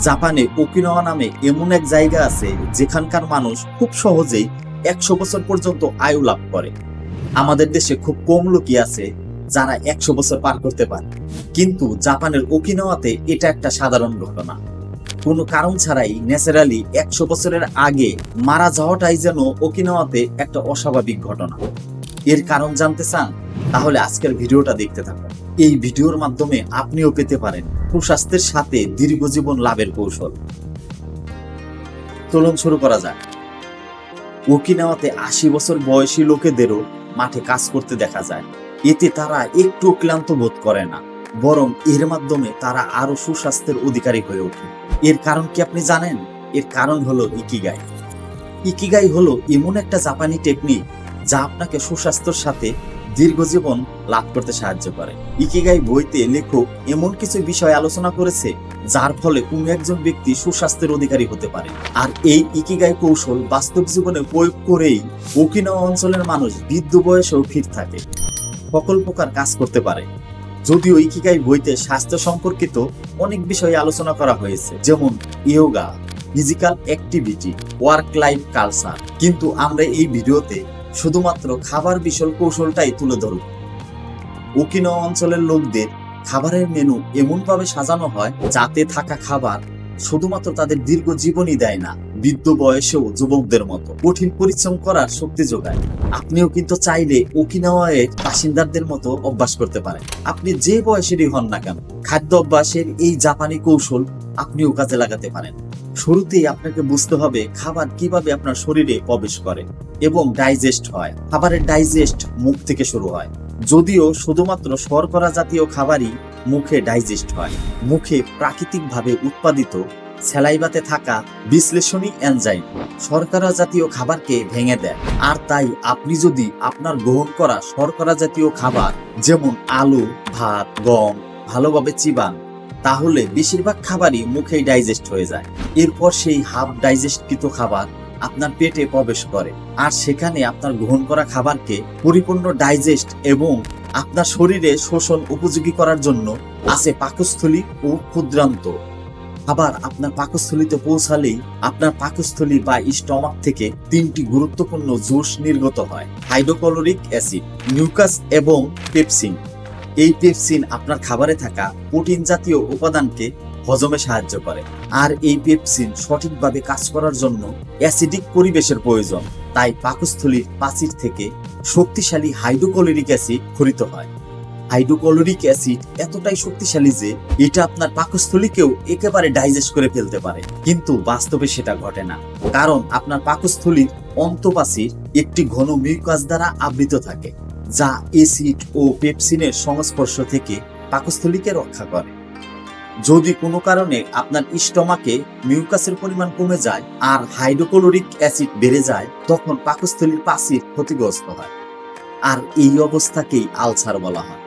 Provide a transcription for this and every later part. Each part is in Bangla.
জাপানে ওকিনাওয়া নামে এমন এক জায়গা আছে যেখানকার মানুষ খুব সহজেই একশো বছর পর্যন্ত আয়ু লাভ করে। আমাদের দেশে খুব কম লোকই আছে যারা একশো বছর পার করতে পারে। কিন্তু জাপানের ওকিনাওয়াতে এটা একটা সাধারণ ঘটনা। কোনো কারণ ছাড়াই ন্যাচারালি একশো বছরের আগে মারা যাওয়াটাই যেন ওকিনাওয়াতে একটা অস্বাভাবিক ঘটনা। এর কারণ জানতে চান, তাহলে আজকের ভিডিওটা দেখতে থাকুন। এই ভিডিওর মাধ্যমে আপনিও পেতে পারেন সুস্বাস্থ্যের সাথে দীর্ঘ জীবন লাভের কৌশল। চলুন শুরু করা যাক। ওকিনাওয়াতে আশি বছর বয়সী লোকেদেরও মাঠে কাজ করতে দেখা যায়। এতে তারা একটু ক্লান্ত বোধ করে না, বরং এর মাধ্যমে তারা আরও সুস্বাস্থ্যের অধিকারী হয়ে ওঠে। এর কারণ কি আপনি জানেন? এর কারণ হলো ইকিগাই। ইকিগাই হলো এমন একটা জাপানি টেকনিক যা আপনাকে সুস্বাস্থ্যের সাথে দীর্ঘ জীবন লাভ করতে সাহায্য করে। ইকিগাই বইতে লেখক এমন কিছু বিষয় আলোচনা করেছে, যার ফলে কোনো একজন ব্যক্তি সুস্বাস্থ্যের অধিকারী হতে পারে। আর এই ইকিগাই কৌশল বাস্তব জীবনে প্রয়োগ করেই ওকিনাওয়া অঞ্চলের মানুষ বৃদ্ধ বয়সেও ফিট থাকে সকল প্রকার কাজ করতে পারে। যদিও ইকিগাই বইতে স্বাস্থ্য সম্পর্কিত অনেক বিষয় আলোচনা করা হয়েছে, যেমন yoga, physical activity, work life culture. কিন্তু আমরা এই ভিডিওতে শুধুমাত্র খাবার বিশাল কৌশলটাই তুলে ধরব ওকিনাওয়া অঞ্চলের লোকদের খাবারের মেনু এমনভাবে সাজানো হয় যাতে থাকা খাবার শুধুমাত্র তাদের দীর্ঘ জীবনই দেয় না, বৃদ্ধ বয়সেও যুবকদের মতো। কঠিন পরিশ্রম করার শক্তি যোগায়। আপনিও কিন্তু চাইলে ওকিনাওয়ার বাসিন্দাদের মতো অভ্যাস করতে পারেন। আপনি যে বয়সেরই হন না কেন, খাদ্য অভ্যাসের এই জাপানি কৌশল আপনিও কাজে লাগাতে পারেন। শুরুতেই আপনাকে বুঝতে হবে খাবার কীভাবে আপনার শরীরে প্রবেশ করে এবং ডাইজেস্ট হয়। খাবারের ডাইজেস্ট মুখ থেকে শুরু হয়। যদিও শুধুমাত্র শর্করা জাতীয় খাবারই মুখে ডাইজেস্ট হয়। মুখে প্রাকৃতিকভাবে উৎপাদিত স্যালাইবাতে থাকা বিশ্লেষণী এনজাইম শর্করা জাতীয় খাবারকে ভেঙে দেয়। আর তাই আপনি যদি আপনার গ্রহণ করা শর্করা জাতীয় খাবার, যেমন আলু, ভাত, গম, ভালোভাবে চিবান তাহলে বেশিরভাগ খাবারই মুখেই ডাইজেস্ট হয়ে যায়। এরপর সেই হাফ ডাইজেস্টকৃত খাবার আপনার পেটে প্রবেশ করে। আর সেখানে আপনার গ্রহণ করা খাবারকে পরিপূর্ণ ডাইজেস্ট এবং আপনার শরীরে শোষণ উপযোগী করার জন্য আছে পাকস্থলী ও ক্ষুদ্রান্ত। আবার আপনার পাকস্থলীতে পৌঁছালেই আপনার পাকস্থলী বা স্টমাক থেকে তিনটি গুরুত্বপূর্ণ জুস নির্গত হয়। হাইড্রোক্লোরিক অ্যাসিড নিউকাস এবং পেপসিন এই পেপসিন আপনার খাবারে থাকা প্রোটিন জাতীয় উপাদানকে হজমে সাহায্য করে। আর এই পেপসিন সঠিকভাবে কাজ করার জন্য অ্যাসিডিক পরিবেশের প্রয়োজন। তাই পাকস্থলীর প্রাচীর থেকে শক্তিশালী হাইড্রোক্লোরিক অ্যাসিড খরিত হয়। হাইড্রোক্লোরিক অ্যাসিড এতটাই শক্তিশালী যে এটা আপনার পাকস্থলীকেও একেবারে ডাইজেস্ট করে ফেলতে পারে। কিন্তু বাস্তবে সেটা ঘটে না। কারণ আপনার পাকস্থলীর অন্তপাসির একটি ঘন মিউকাস দ্বারা আবৃত থাকে। যা এসিড ও পেপসিনের সংস্পর্শ থেকে পাকস্থলীকে রক্ষা করে। যদি কোনো কারণে আপনার স্টমাকে মিউকাসের পরিমাণ কমে যায় আর হাইড্রোক্লোরিক অ্যাসিড বেড়ে যায়, তখন পাকস্থলীর পাসির ক্ষতিগ্রস্ত হয়। আর এই অবস্থাকেই আলসার বলা হয়।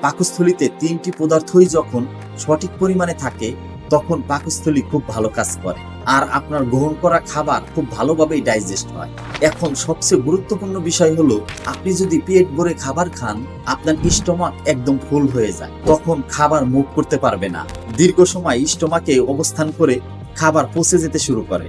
পাকস্থলীতে তিনটি পদার্থই যখন সঠিক পরিমাণে থাকে তখন পাকস্থলী খুব ভালো কাজ করে। আর আপনার গ্রহণ করা খাবার খুব ভালোভাবেই ডাইজেস্ট হয়। এখন সবচেয়ে গুরুত্বপূর্ণ বিষয় হলো, আপনি যদি পেট ভরে খাবার খান, আপনার স্টমাক একদম ফুল হয়ে যায়। তখন খাবার মুখ করতে পারবে না। দীর্ঘ সময় স্টমাকে অবস্থান করে খাবার পচে যেতে শুরু করে।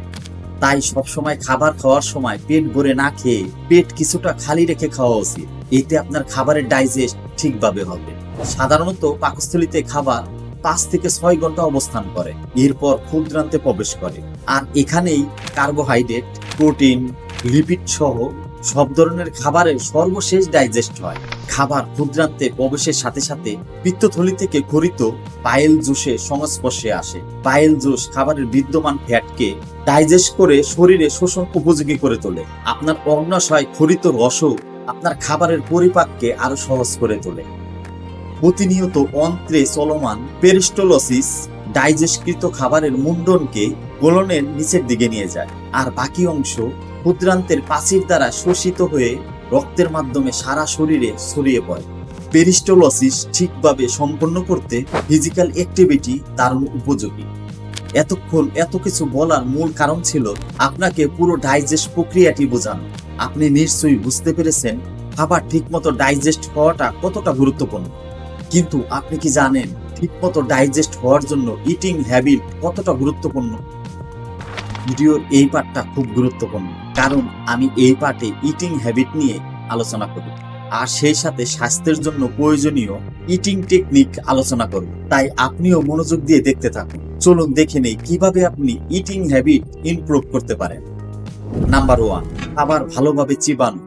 তাই সবসময় খাবার খাওয়ার সময় পেট ভরে না খেয়ে পেট কিছুটা খালি রেখে খাওয়া উচিত। এতে আপনার খাবারের ডাইজেস্ট ঠিকভাবে হবে। সাধারণত পাকস্থলীতে খাবার পাঁচ থেকে ছয় ঘণ্টা অবস্থান করে। এরপর ক্ষুদ্রান্তে প্রবেশ করে। আর এখানেই কার্বোহাইড্রেট, প্রোটিন, লিপিড সহ সব ধরনের খাবারের সর্বশেষ ডাইজেস্ট হয়। খাবার ক্ষুদ্রান্তে প্রবেশের সাথে সাথে পিত্তথলি থেকে খরিত পায়েল জুসে সংস্পর্শে আসে। পায়েল জুস খাবারের বিদ্যমান ফ্যাটকে ডাইজেস্ট করে শরীরে শোষণ উপযোগী করে তোলে। আপনার অগ্নাশয় খরিত রসও আপনার খাবারের পরিপাককে আরও সহজ করে তোলে। প্রতিনিয়ত অন্ত্রে চলমান পেরিস্টোলসিস ডাইজেস্টকৃত খাবারের মুন্ডনকে গোলনের নিচের দিকে নিয়ে যায়। আর বাকি অংশ ক্ষুদ্রান্তের পাচির দ্বারা শোষিত হয়ে রক্তের মাধ্যমে সারা শরীরে ছড়িয়ে পড়ে। পেরিস্টোলসিস ঠিকভাবে সম্পন্ন করতে ফিজিক্যাল অ্যাক্টিভিটি তার উপযোগী। এতক্ষণ এত কিছু বলার মূল কারণ ছিল আপনাকে পুরো ডাইজেস্ট প্রক্রিয়াটি বোঝানো। আপনি নিশ্চয়ই বুঝতে পেরেছেন খাবার ঠিকমতো ডাইজেস্ট হওয়াটা কতটা গুরুত্বপূর্ণ। কিন্তু আপনি কি জানেন, ঠিকমতো ডাইজেস্ট হওয়ার জন্য ইটিং হ্যাবিট কতটা গুরুত্বপূর্ণ? ভিডিওর এই পার্টটা খুব গুরুত্বপূর্ণ, কারণ আমি এই পার্টে ইটিং হ্যাবিট নিয়ে আলোচনা করব। আর সেই সাথে স্বাস্থ্যের জন্য প্রয়োজনীয় ইটিং টেকনিক আলোচনা করব। তাই আপনিও মনোযোগ দিয়ে দেখতে থাকুন। চলুন দেখে নেই কীভাবে আপনি ইটিং হ্যাবিট ইমপ্রুভ করতে পারেন। নাম্বার ওয়ান খাবার ভালোভাবে চিবানো।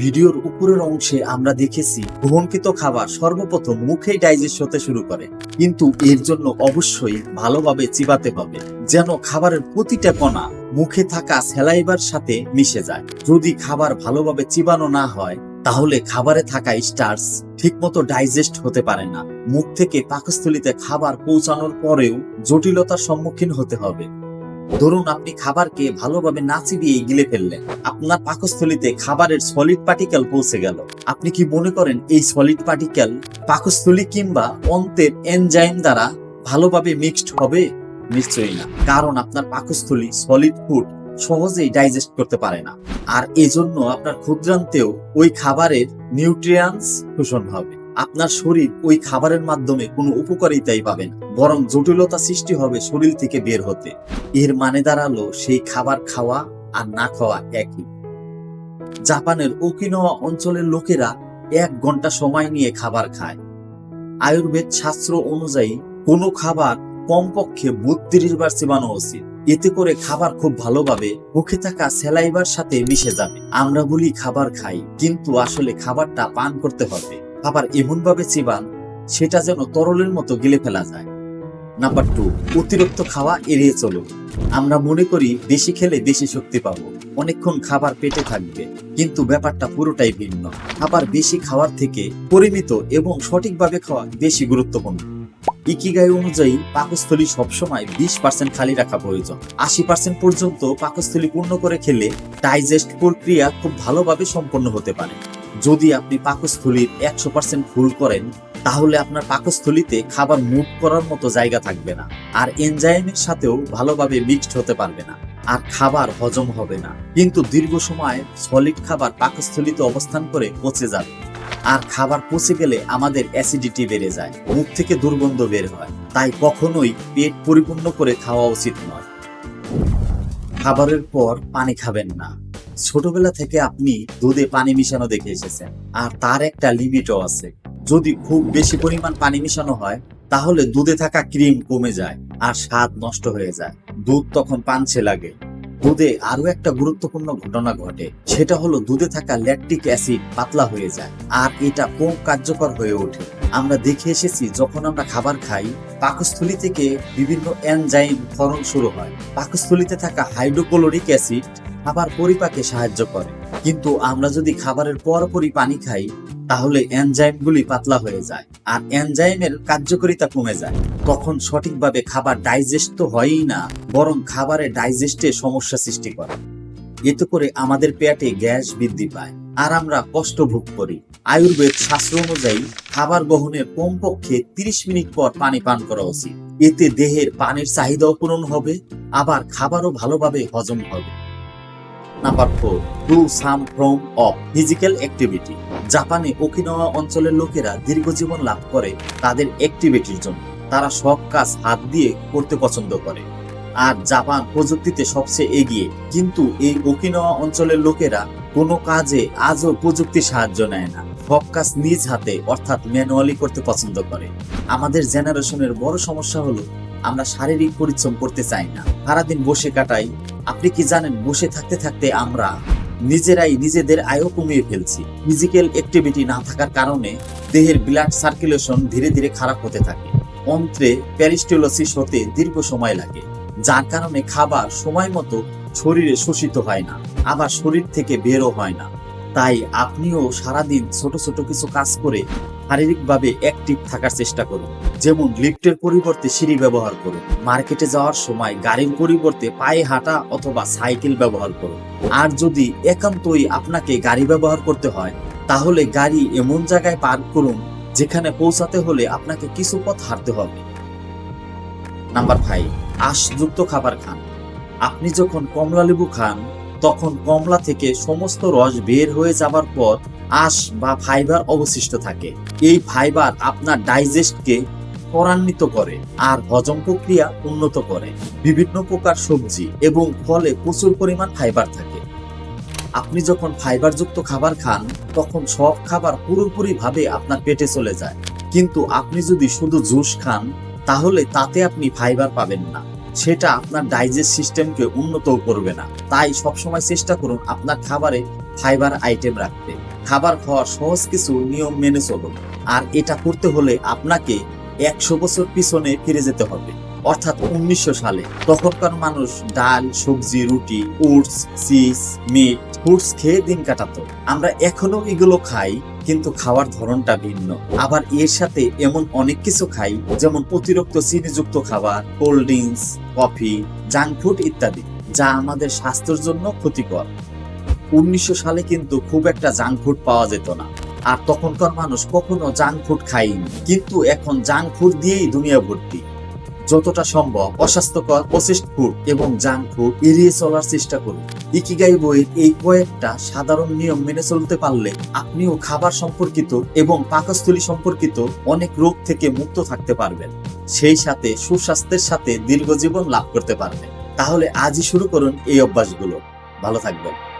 ভিডিওর উপরের অংশে আমরা দেখেছি গ্রহণকৃত খাবার সর্বপ্রথম মুখেই ডাইজেস্ট হতে শুরু করে। কিন্তু এর জন্য অবশ্যই ভালোভাবে চিবাতে হবে, যেন খাবারের প্রতিটা কণা মুখে থাকা স্যালাইবার সাথে মিশে যায়। যদি খাবার ভালোভাবে চিবানো না হয়, তাহলে খাবারে থাকা স্টার্স ঠিকমতো ডাইজেস্ট হতে পারে না। মুখ থেকে পাকস্থলিতে খাবার পৌঁছানোর পরেও জটিলতার সম্মুখীন হতে হবে। ধরুন আপনি খাবারকে ভালোভাবে না চিবিয়ে গিলে ফেললেন। আপনার পাকস্থলিতে খাবারের সলিড পার্টিকেল পৌঁছে গেল। আপনি কি মনে করেন এই সলিড পার্টিকেল পাকস্থলী কিংবা অন্তের এনজাইম দ্বারা ভালোভাবে মিক্সড হবে? নিশ্চয়ই না। কারণ আপনার পাকস্থলী সলিড ফুড সহজেই ডাইজেস্ট করতে পারে না। আর এজন্য আপনার ক্ষুদ্রান্তেও ওই খাবারের নিউট্রিয়ান্স শোষণ হবে। আপনার শরীর ওই খাবারের মাধ্যমে কোনো উপকারিতাই পাবে না, বরং জটিলতা সৃষ্টি হবে শরীর থেকে বের হতে। এর মানে দাঁড়াল সেই খাবার খাওয়া আর না খাওয়া একই। জাপানের ওকিনোয়া অঞ্চলের লোকেরা এক ঘণ্টা সময় নিয়ে খাবার খায়। আয়ুর্বেদ শাস্ত্র অনুযায়ী, কোনো খাবার কমপক্ষে বত্রিশ বার চিবানো উচিত। এতে করে খাবার খুব ভালোভাবে মুখে থাকা স্যালাইবার সাথে মিশে যাবে। আমরা বলি খাবার খাই, কিন্তু আসলে খাবারটা পান করতে হবে। খাবার এমন ভাবে চিবান, সেটা যেন তরলের মতো গিলে ফেলা যায়। নাম্বার টু অতিরিক্ত খাওয়া এড়িয়ে চলুন আমরা মনে করি বেশি খেলে বেশি শক্তি পাবো, অনেকক্ষণ খাবার পেটে থাকবে, কিন্তু ব্যাপারটা পুরোটাই ভিন্ন। খাবার বেশি খাওয়ার থেকে পরিমিত এবং সঠিকভাবে খাওয়া বেশি গুরুত্বপূর্ণ। ইকিগাই অনুযায়ী পাকস্থলী সবসময় বিশ পার্সেন্ট খালি রাখা প্রয়োজন। আশি পার্সেন্ট পর্যন্ত পাকস্থলী পূর্ণ করে খেলে ডাইজেস্ট প্রক্রিয়া খুব ভালোভাবে সম্পন্ন হতে পারে। যদি আপনি পাকস্থলীর একশো পার্সেন্ট ফুল করেন, তাহলে আপনার পাকস্থলীতে খাবার মুভ করার মতো জায়গা থাকবে না। আর এনজাইমের সাথেও ভালোভাবে মিক্সড হতে পারবে না। আর খাবার হজম হবে না। কিন্তু দীর্ঘ সময় সলিড খাবার পাকস্থলীতে অবস্থান করে পচে যাবে। আর খাবার পচে গেলে আমাদের অ্যাসিডিটি বেড়ে যায়। মুখ থেকে দুর্গন্ধ বের হয়। তাই কখনোই পেট পরিপূর্ণ করে খাওয়া উচিত নয়। খাবারের পর পানি খাবেন না। ছোটবেলা থেকে আপনি দুধে পানি মিশানো দেখে এসেছেন। আর তার একটা লিমিটও আছে। যদি খুব বেশি পরিমাণ পানি মিশানো হয়, তাহলে দুধে থাকা ক্রিম কমে যায় আর স্বাদ নষ্ট হয়ে যায়। দুধ তখন পানছে লাগে। দুধে আরও একটা গুরুত্বপূর্ণ ঘটনা ঘটে। সেটা হলো দুধে থাকা ল্যাকটিক অ্যাসিড পাতলা হয়ে যায় আর এটা কম কার্যকর হয়ে ওঠে। আমরা দেখে এসেছি, যখন আমরা খাবার খাই, পাকস্থলী থেকে বিভিন্ন এনজাইম ক্ষরণ শুরু হয়। পাকস্থলীতে থাকা হাইড্রোক্লোরিক অ্যাসিড খাবার পরিপাকে সাহায্য করে। কিন্তু আমরা যদি খাবারের পরপরই পানি খাই, তাহলে এনজাইমগুলি পাতলা হয়ে যায় আর এনজাইমের কার্যকারিতা কমে যায়। তখন সঠিকভাবে খাবার ডাইজেস্ট তো হয়ই না, বরং খাবারে ডাইজেস্টে সমস্যা সৃষ্টি করে। এতে করে আমাদের পেটে গ্যাস বৃদ্ধি পায় আর আমরা কষ্ট ভোগ করি। আয়ুর্বেদ শাস্ত্র অনুযায়ী, খাবার গ্রহণের কমপক্ষে তিরিশ মিনিট পর পানি পান করা উচিত। এতে দেহের পানির চাহিদাও পূরণ হবে, আবার খাবারও ভালোভাবে হজম হবে। Number four do some from of physical activity. জাপানে ওকিনাওয়া অঞ্চলের লোকেরা দীর্ঘ জীবন লাভ করে তাদের অ্যাক্টিভিটির জন্য। তারা সব কাজ হাত দিয়ে করতে পছন্দ করে। আর জাপান প্রযুক্তিতে সবচেয়ে এগিয়ে, কিন্তু এই ওকিনাওয়া অঞ্চলের লোকেরা কোনো কাজে আজও প্রযুক্তির সাহায্য নেয় না। সব কাজ নিজ হাতে, অর্থাৎ ম্যানুয়ালি করতে পছন্দ করে। আমাদের জেনারেশনের বড় সমস্যা হলো আমরা শারীরিক পরিশ্রম করতে চাই না। সারাদিন বসে কাটাই। আপনি কি জানেন, বসে থাকতে থাকতে আমরা নিজেরাই নিজেদের আয়ও কমিয়ে ফেলছি। ফিজিক্যাল অ্যাক্টিভিটি না থাকার কারণে দেহের ব্লাড সার্কুলেশন ধীরে ধীরে খারাপ হতে থাকে। অন্ত্রে প্যারিস্টোলোসিস হতে দীর্ঘ সময় লাগে। যার কারণে খাবার সময় মতো শরীরে শোষিত হয় না। আবার শরীর থেকে বেরও হয় না। তাই আপনিও সারাদিন ছোট ছোট কিছু কাজ করে শারীরিকভাবে অ্যাক্টিভ থাকার চেষ্টা করুন। যেমন লিফটের পরিবর্তে সিঁড়ি ব্যবহার করুন। মার্কেটে যাওয়ার সময় গাড়ির পরিবর্তে পায়ে হাঁটা অথবা সাইকেল ব্যবহার করুন। আর যদি একান্তই আপনাকে গাড়ি ব্যবহার করতে হয়, তাহলে গাড়ি এমন জায়গায় পার্ক করুন, যেখানে পৌঁছাতে হলে আপনাকে কিছু পথ হাঁটতে হবে। নাম্বার ফাইভ আঁশযুক্ত খাবার খান। আপনি যখন কমলা লেবু খান তখন কমলা থেকে সমস্ত রস বের হয়ে যাবার পর আঁশ বা ফাইবার অবশিষ্ট থাকে। এই ফাইবার আপনার ডাইজেস্টকে ত্বরান্বিত করে আর হজম প্রক্রিয়া উন্নত করে। বিভিন্ন প্রকার সবজি এবং ফলে প্রচুর পরিমাণ ফাইবার থাকে। আপনি যখন ফাইবারযুক্ত খাবার খান, তখন সব খাবার পুরোপুরি ভাবে আপনার পেটে চলে যায়। কিন্তু আপনি যদি শুধু জুস খান, তাহলে তাতে আপনি ফাইবার পাবেন না। সেটা আপনার ডাইজেস্ট সিস্টেমকে উন্নত করবে না। তাই সবসময় চেষ্টা করুন আপনার খাবারে ফাইবার আইটেম রাখতে। খাবার খাওয়ার সহজ কিছু নিয়ম মেনে চলুন। আর এটা করতে হলে আপনাকে একশো বছর পিছনে ফিরে যেতে হবে। অর্থাৎ উনিশশো সালে তখনকার মানুষ ডাল, সবজি, রুটি, ওটস, চিজ, মিট, ফ্রুটস খেয়ে দিন কাটাতো। আমরা এখনও এগুলো খাই কিন্তু খাওয়ার ধরনটা ভিন্ন। আবার এর সাথে এমন অনেক কিছু খাই, যেমন অতিরিক্ত চিনিযুক্ত খাবার, cold drinks, coffee, junk food ইত্যাদি, যা আমাদের স্বাস্থ্যের জন্য ক্ষতিকর। উনিশশো সালে কিন্তু খুব একটা জাঙ্ক ফুড পাওয়া যেত না। আর তখনকার মানুষ কখনো জাঙ্ক ফুড খায়নি। কিন্তু এখন জাঙ্ক ফুড দিয়েই দুনিয়া ভর্তি। যতটা সম্ভব অস্বাস্থ্যকর প্রসেসড ফুড এবং জাঙ্ক ফুড এড়িয়ে চলার চেষ্টা করুন। ইকিগাই বইয়ের এই কয়েকটা সাধারণ নিয়ম মেনে চলতে পারলে আপনিও খাবার সম্পর্কিত এবং পাকস্থলী সম্পর্কিত অনেক রোগ থেকে মুক্ত থাকতে পারবেন। সেই সাথে সুস্বাস্থ্যের সাথে দীর্ঘ জীবন লাভ করতে পারবেন। তাহলে আজই শুরু করুন এই অভ্যাসগুলো। ভালো থাকবেন।